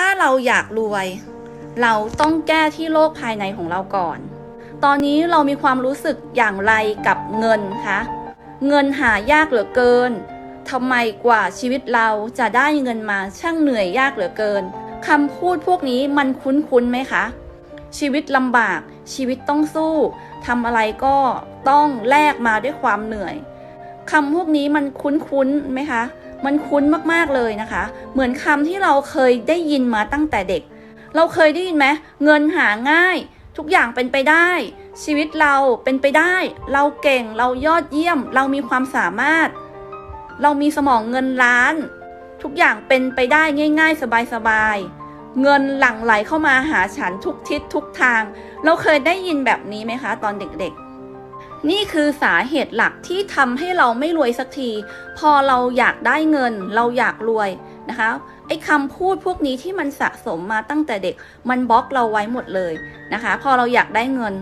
ถ้าเราอยากรวย เราต้องแก้ที่โลกภายในของเราก่อน ตอนนี้เรามีความรู้สึกอย่างไรกับเงินคะ เงินหายากเหลือเกินทำไมกว่าชีวิตเราจะได้เงินมาช่างเหนื่อยยากเหลือเกินคำพูดพวกนี้มันคุ้นๆไหมคะ ชีวิตลำบากชีวิตต้องสู้ทำอะไรก็ต้องแลกมาด้วยความเหนื่อย คำพวกนี้มันคุ้นๆไหมคะ มันคุ้นมากๆเลยนะคะ เหมือนคำที่เราเคยได้ยินมาตั้งแต่เด็ก เราเคยได้ยินไหมเงินหาง่าย ทุกอย่างเป็นไปได้ ชีวิตเราเป็นไปได้ เราเก่งเรายอดเยี่ยม เรามีความสามารถ เรามีสมองเงินล้าน ทุกอย่างเป็นไปได้ง่าย ๆ สบายๆเงินหลั่งไหลเข้ามาหาฉันทุกทิศทุกทาง เราเคยได้ยินแบบนี้ไหมคะ ตอนเด็กๆ นี่คือสาเหตุหลักที่ทำให้เราไม่รวยสักที พอเราอยากได้เงิน เราอยากรวยนะคะไอ้คำพูดพวกนี้ที่มันสะสมมาตั้งแต่เด็ก มันบล็อกเราไว้หมดเลยนะคะ พอเราอยากได้เงิน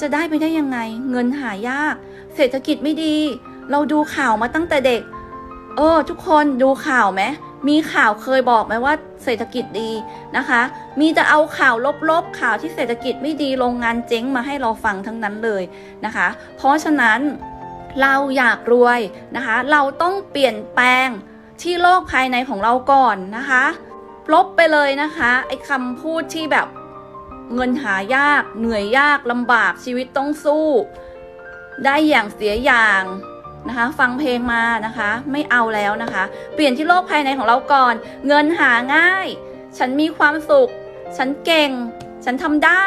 จะได้ไปได้ยังไง เงินหายาก เศรษฐกิจไม่ดี เราดูข่าวมาตั้งแต่เด็ก เออ ทุกคนดูข่าวไหม มีข่าวเคยบอกไหมว่าเศรษฐกิจดีนะคะ มีจะเอาข่าวลบๆข่าวที่เศรษฐกิจไม่ดีโรงงานเจ๊งมาให้เราฟังทั้งนั้นเลยนะคะ เพราะฉะนั้นเราอยากรวยนะคะ เราต้องเปลี่ยนแปลงที่โลกภายในของเราก่อนนะคะลบไปเลยนะคะไอ้คำพูดที่แบบเงินหายาก เหนื่อยยากลำบากชีวิตต้องสู้ ได้อย่างเสียอย่าง นะคะฟังเพลงมานะคะ ไม่เอาแล้วนะคะ เปลี่ยนที่โลกภายในของเราก่อน เงินหาง่าย ฉันมีความสุข ฉันเก่ง ฉันทำได้